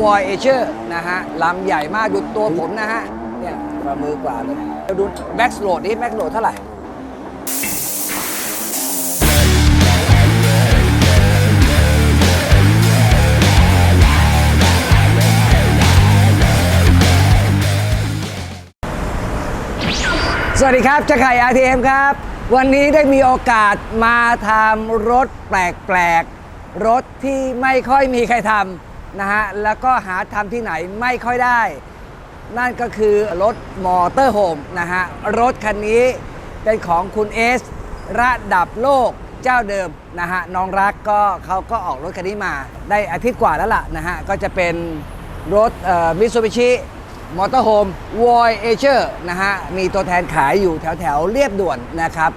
วอยเอเชอร์นะฮะลำใหญ่มากดูตัวผมนะฮะ เนี่ยประมือกว่าเลยเราดูแบ็กโหลดนี่แบ็กโหลดเท่าไหร่สวัสดีครับจะไข่ RTM ครับ วันนี้ได้มีโอกาสมาทำรถแปลกๆ รถที่ไม่ค่อยมีใครทำ นะฮะแล้วก็หาทำที่ไหนไม่ค่อยได้ นั่นก็คือรถมอเตอร์โฮมนะฮะรถคันนี้เป็นของคุณเอสระดับโลกเจ้าเดิมนะฮะน้องรักก็เขาก็ออกรถคันนี้มา ได้อาทิตย์กว่าแล้วล่ะนะฮะก็จะเป็นรถมิตซูบิชิมอเตอร์โฮมวอยเอเชอร์นะฮะมีตัวแทนขายอยู่แถวแถวเรียบด่วนนะครับ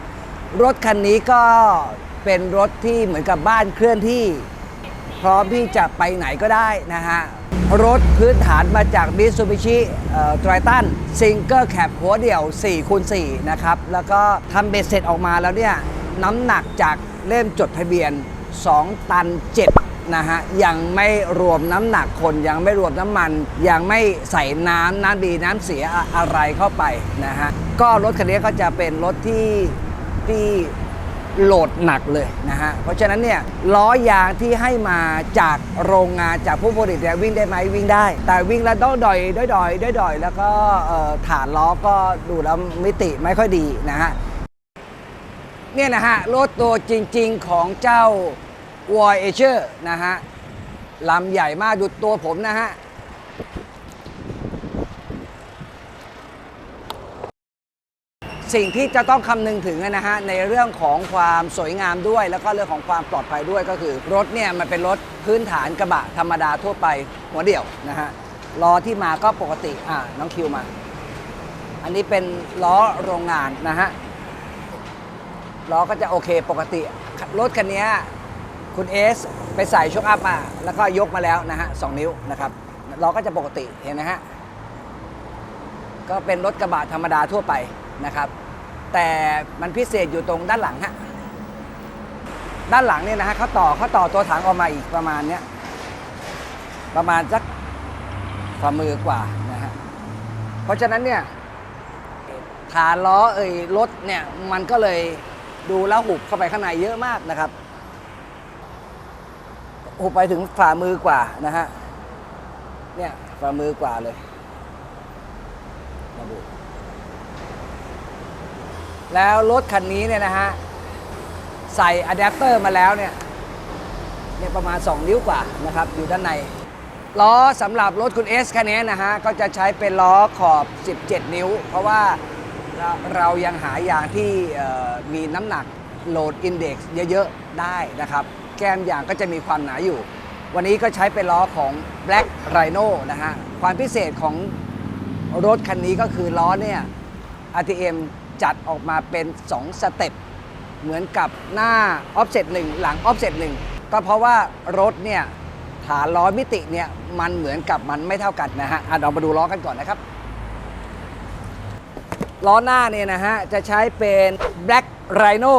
รถคันนี้ก็เป็นรถที่เหมือนกับบ้านเคลื่อนที่ ร้อมที่จะไปไหนก็ได้นะฮะ รถพื้นฐานมาจาก Mitsubishi ไตรตันซิงเกิลแคปหัวเดี่ยว4คูณ4นะครับ แล้วก็ทำเบ็ดเสร็จออกมาแล้วเนี่ย น้ำหนักจากเล่มจดทะเบียน 2 ตัน 7 นะฮะ ยังไม่รวมน้ำหนักคนยังไม่รวมน้ำมัน ยังไม่ใส่น้ำน้ำดีน้ำเสียอะไรเข้าไปนะฮะ ก็รถคันนี้ก็จะเป็นรถที่ที่ โหลดหนักเลยนะฮะ เพราะฉะนั้นเนี่ยล้อยางที่ให้มาจากโรงงานจากผู้ผลิตเนี่ยวิ่งได้ไหมวิ่งได้ แต่วิ่งแล้วต้องดอยด้อยดอยด้อยดอยแล้วก็ฐานล้อก็ดูแล้วมิติไม่ค่อยดีนะฮะเนี่ยนะฮะรถตัวจริง ๆของเจ้า w o y a g e r นะฮะลำใหญ่มากดูตัวผมนะฮะ สิ่งที่จะต้องคำนึงถึงนะฮะในเรื่องของความสวยงามด้วย แล้วก็เรื่องของความปลอดภัยด้วยก็คือ รถเนี่ยมันเป็นรถพื้นฐานกระบะธรรมดาทั่วไปหัวเดี่ยวนะฮะล้อที่มาก็ปกติอ่าน้องคิวมา อันนี้เป็นล้อโรงงานนะฮะล้อก็จะโอเคปกติ รถคันนี้คุณเอสไปใส่ช็อคอัพมา แล้วก็ยกมาแล้วนะฮะสองนิ้วนะครับล้อก็จะปกติเห็นนะฮะก็เป็นรถกระบะธรรมดาทั่วไปนะครับ แต่มันพิเศษอยู่ตรงด้านหลังฮะด้านหลังเนี่ยนะฮะเขาต่อเขาต่อตัวถังออกมาอีกประมาณเนี้ยประมาณสักฝ่ามือกว่านะฮะเพราะฉะนั้นเนี่ยฐานล้อเอ่ยรถเนี่ยมันก็เลยดูแล้วหุบเข้าไปข้างในเยอะมากนะครับหุบไปถึงฝ่ามือกว่านะฮะเนี่ยฝ่ามือกว่าเลยระบุ แล้วรถคันนี้เนี่ยนะฮะ ใส่อะแดปเตอร์มาแล้วเนี่ยเนี่ยประมาณ 2 นิ้วกว่านะครับ อยู่ด้านใน ล้อสำหรับรถคุณเอสคันนี้นะฮะ ก็จะใช้เป็นล้อขอบ 17 นิ้ว เพราะว่าเราเรายังหายางที่มีน้ำหนักโหลดอินเด็กซ์เยอะๆ ได้นะครับ แก้มยางก็จะมีความหนาอยู่ วันนี้ก็ใช้เป็นล้อของ Black Rhino นะฮะ ความพิเศษของรถคันนี้ก็คือล้อเนี่ย RTM จัดออกมาเป็น 2 สเต็ปเหมือนกับหน้า offset 1หลัง offset 1ก็เพราะว่ารถเนี่ยฐานล้อมิติเนี่ยมันเหมือนกับมันไม่เท่ากันนะฮะอะเรามาดูล้อกันก่อนนะครับ ล้อหน้าเนี่ยนะฮะจะใช้เป็น Black Rhino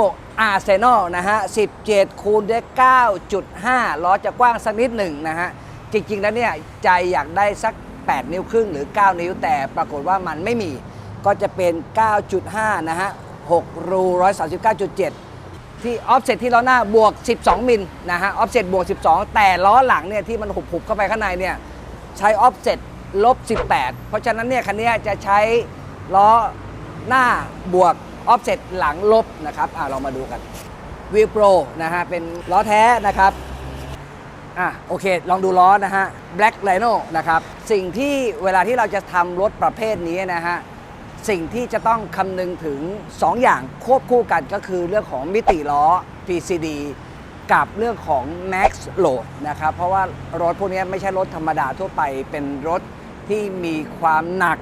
Arsenal นะฮะ 17 คูณด้วย9.5 ล้อจะกว้างสักนิดหนึ่งนะฮะ จริงๆ แล้วเนี่ยใจอยากได้สัก 8 นิ้วครึ่งหรือ 9 นิ้วแต่ปรากฏว่ามันไม่มี ก็จะเป็น 9.5 นะฮะ 6 รู 139.7 ที่ออฟเซตที่ล้อหน้าบวก 12 มิลนะฮะ ออฟเซตบวก 12 แต่ล้อหลังเนี่ยที่มันหุบๆเข้าไปข้างในเนี่ยใช้ออฟเซตลบ 18 เพราะฉะนั้นเนี่ยคันนี้จะใช้ล้อหน้าบวกออฟเซตหลังลบนะครับอ่าเรามาดูกันวิวโปรนะฮะ เป็นล้อแท้นะครับอะโอเค ลองดูล้อนะฮะ Black Rhino นะครับ สิ่งที่เวลาที่เราจะทำรถประเภทนี้นะฮะ สิ่งที่จะต้องคำนึงถึง 2 อย่างควบคู่กันก็คือเรื่องของมิติล้อ PCD กับเรื่องของ Max Load นะครับ เพราะว่ารถพวกนี้ไม่ใช่รถธรรมดาทั่วไปเป็นรถที่มีความหนัก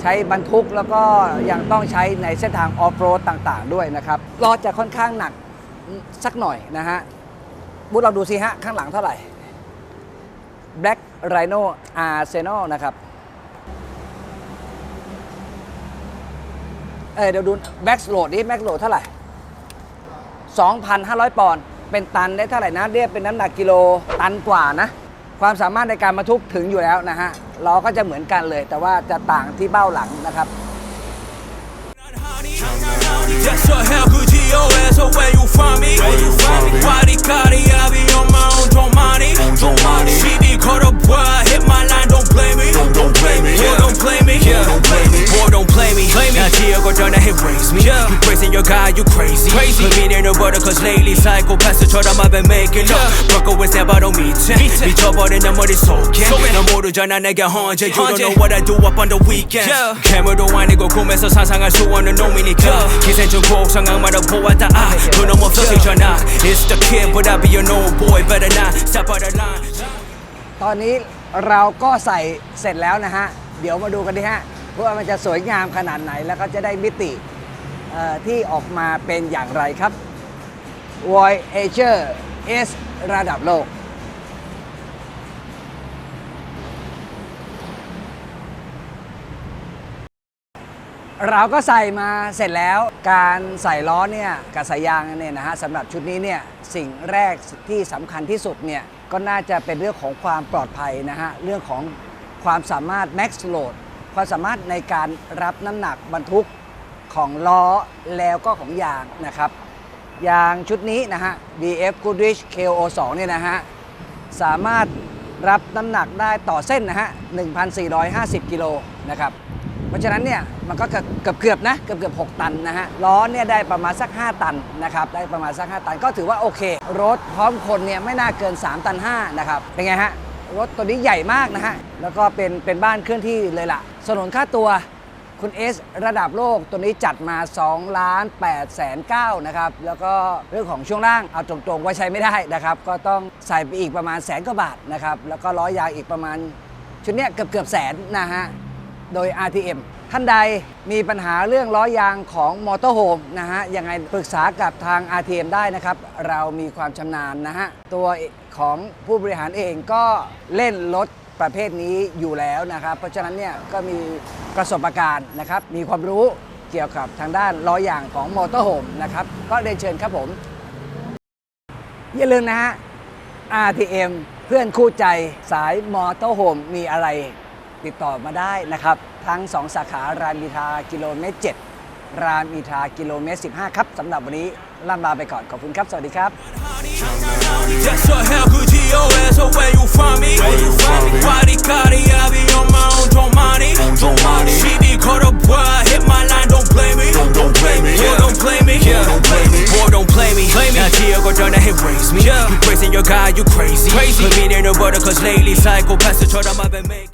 ใช้บรรทุกแล้วก็ยังต้องใช้ในเส้นทางออฟโรดต่างๆ ด้วยนะครับล้อจะค่อนข้างหนักสักหน่อยนะฮะบุตเราดูสิฮะ ข้างหลังเท่าไหร่ Black Rhino Arsenal นะครับ เออเดี๋ยวดูแบ็กโหลดนี่แบ็กโหลดเท่าไหร่ 2,500 ปอนด์เป็นตันได้เท่าไหร่นะเรียกเป็นน้ำหนักกิโลตันกว่านะ ความสามารถในการบรรทุกถึงอยู่แล้วนะฮะล้อก็จะเหมือนกันเลย แต่ว่าจะต่างที่เบ้าหลังนะครับ That's a hell good G.O.S. So where you from me? Where you from me? Body Cardi, I be on my own, don't mind it. Don't mind it. She be caught up, boy, hit my line, don't blame me. Don't- Put me in the water, cause lately psychopath처럼 I've been making love. Broke away, step out on me. 미쳐버린 내 머리 속에. 넌 모르잖아, 내가 헌재. You don't know what I do up on the weekends. 괴물도 아니고 꿈에서 상상할 수 없는 놈이니까. 기생충 꼭 상황마다 보았다. 아, 그놈 없어지잖아. It's the kid, but I be your no boy. Better not step out of line. ตอนนี้เราก็ใส่เสร็จแล้วนะฮะ เดี๋ยวมาดูกันดิฮะว่ามันจะสวยงามขนาดไหนแล้วก็จะได้มิติเอ่อที่ออกมาเป็นอย่างไรครับ Voyager S ระดับโลก เราก็ใส่มาเสร็จแล้วการใส่ล้อเนี่ยกับสายยางเนี่ยนะฮะสำหรับชุดนี้เนี่ยสิ่งแรกที่สำคัญที่สุดเนี่ยก็น่าจะเป็นเรื่องของความปลอดภัยนะฮะเรื่องของความสามารถ max load ความสามารถในการรับน้ำหนักบรรทุกของล้อแล้วก็ของยางนะครับ ยางชุดนี้นะฮะ BF Goodrich KO2 เนี่ยนะฮะ สามารถรับน้ำหนักได้ต่อเส้นนะฮะ 1,450 กิโลนะครับ เพราะฉะนั้นเนี่ยมันก็เกือบเกือบๆนะเกือบเกือบ 6 ตันนะฮะ ล้อเนี่ยได้ประมาณสัก 5 ตันนะครับ ได้ประมาณสัก 5 ตันก็ถือว่าโอเค รถพร้อมคนเนี่ยไม่น่าเกิน 3 ตัน 5 นะครับ เป็นไงฮะ รถตัวนี้ใหญ่มากนะฮะ แล้วก็เป็นเป็นบ้านเคลื่อนที่เลยล่ะสนนค่าตัว คุณเอสระดับโลกตัวนี้จัดมา2ล้าน8แสน9นะครับ แล้วก็เรื่องของช่วงล่างเอาตรงๆว่าใช้ไม่ได้นะครับ ก็ต้องใส่ไปอีกประมาณแสนกว่าบาทนะครับ แล้วก็ล้อยางอีกประมาณชุดเนี้ยเกือบเกือบแสนนะฮะ โดย RTM ท่านใดมีปัญหาเรื่องล้อยางของมอเตอร์โฮมนะฮะ ยังไงปรึกษากับทาง RTM ได้นะครับ เรามีความชำนาญนะฮะ ตัวของผู้บริหารเองก็เล่นรถ ประเภทนี้อยู่แล้วนะครับ เพราะฉะนั้นเนี่ยก็มีประสบการณ์นะครับ มีความรู้เกี่ยวกับทางด้านล้อยางของมอเตอร์โฮมนะครับ ก็เรียนเชิญครับผม อย่าลืมนะฮะ RTM เพื่อนคู่ใจสายมอเตอร์โฮมมีอะไรติดต่อมาได้นะครับ ทั้ง 2 สาขารามอินทากิโลเมตร 7 รามอินทากิโลเมตร 15 ครับสำหรับวันนี้ล่ำลาไปก่อนขอบคุณครับ สวัสดีครับ That's a hell good G.O.S. So where you from me? Where you from me? Body Cardi, I be on my own, don't mind it. Don't- it. She be caught up, boy, hit my line, don't blame me. Don't- don't blame me. Boy, Yeah. don't blame me. don't blame me. Boy, don't play me. Now G.O. go down and hit raise me. You praising your guy, you crazy. Crazy. Put me in the water, cause lately psychopath처럼 I've been making.